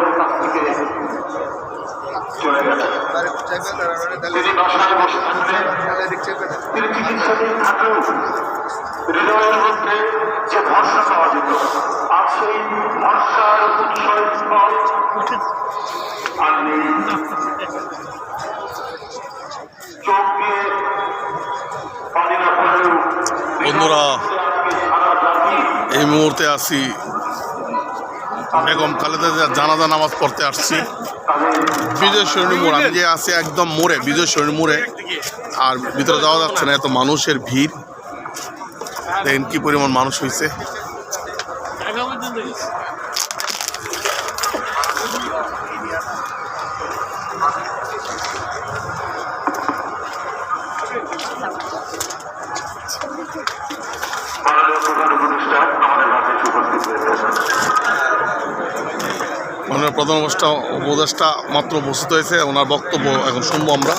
আমাদের কাছ থেকে চলে গেছেন তিনি বাসায় বসে থাকলেন তিনি চিকিৎসাধীন থাকলেও হৃদয়ের মধ্যে যে ভরসা পাওয়া যেত আর সেই ভরসার উৎসস্থল আর নেই। চোখ দিয়ে পানি না পড়লেও বন্ধুরা এই মুহূর্তে আছি বেগম খালেদা জানাজা নামাজ পড়তে আসছি। বিজয় সরণী মোড়, আমি যে আছি একদম মোড়ে, বিজয় সরণী মোড়ে। আর ভিতরে যাওয়া যাচ্ছে না, এত মানুষের ভিড়। দেখেন কি পরিমাণ মানুষ হয়েছে প্রধান উপদেষ্টা উপদেষ্টা মাত্র উপস্থিত হয়েছে। ওনার বক্তব্য এখন শুনব আমরা।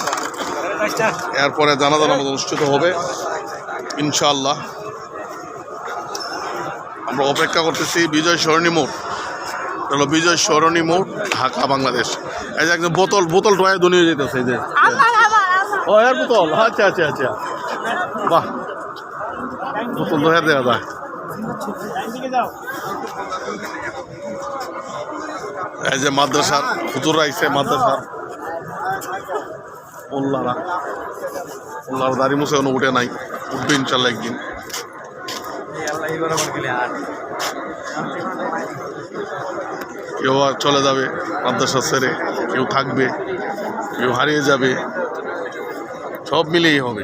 এরপরে জানাজা নামাজ অনুষ্ঠিত হবে ইনশাআল্লাহ। আমরা অপেক্ষা করতেছি বিজয় সরণী মোড়। হলো বিজয় সরণী মোড় ঢাকা বাংলাদেশ। এই যে একদম বোতল বোতল ড্রয়ে দুনিয়ে যেতেছে এই যে। ও এর বোতল? আচ্ছা আচ্ছা আচ্ছা। বাহ। বোতল দোয়া দেওয়া যায়। এই যে মাদ্রাসার হুজুর আইছে, মাদ্রাসার। উল্লারা উল্লার দাড়ি মুছে কোনো উঠে নাই। উঠবে ইনশাল্লাহ একদিন। কেউ আর চলে যাবে মাদ্রাসা ছেড়ে, কেউ থাকবে, কেউ হারিয়ে যাবে। সব মিলেই হবে।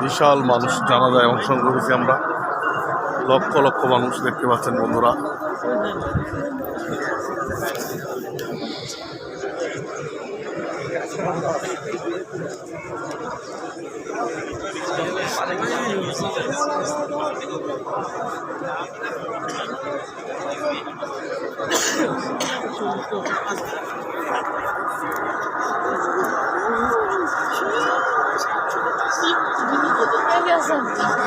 বিশাল মানুষ জানা যায় অংশগ্রহণ করেছি আমরা লক্ষ লক্ষ মানুষ দেখতে পাচ্ছেন বন্ধুরা 이 분위기도 땡겨서.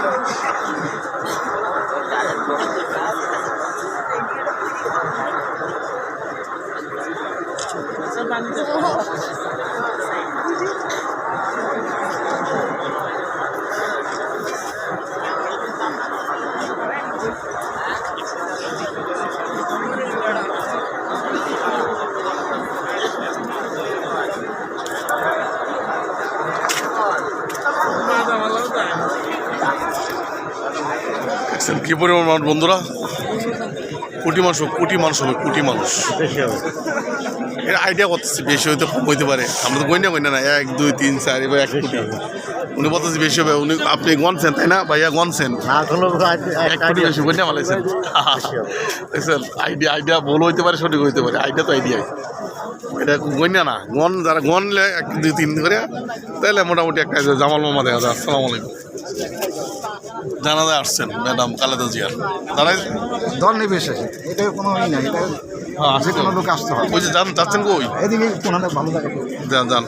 দেখছেন কি পরিমাণ মানুষ বন্ধুরা? কোটি মানুষ হোক, কোটি মানুষ হবে কোটি মানুষ। এর আইডিয়া করতেছি বেশি হইতে কম হইতে পারে। আমরা তো গইনা গইনা না এক দুই তিন চার এবার এক কোটি। উনি বলতেছি বেশি হবে উনি আপনি গনছেন তাই না ভাইয়া গনছেন এক কোটি বেশি গইনা মালাইছেন। দেখছেন আইডিয়া আইডিয়া ভুল হইতে পারে সঠিক হইতে পারে। আইডিয়া তো আইডিয়াই এটা গণ্যা না। গন যারা গনলে এক দুই তিন করে তাহলে মোটামুটি একটা জামাল মামা দেখা যায়। আসসালামু আলাইকুম। জানাজা আসছেন ম্যাডাম খালেদা জিয়ার দাঁড়াই দল নির্বিশেষে এটা কোনো ই নাই। এটা হ্যাঁ যে কোনো লোক আসতে হয় ওই যে যান যাচ্ছেন কই? এদিকে কোনো ভালো লাগে। যান যান।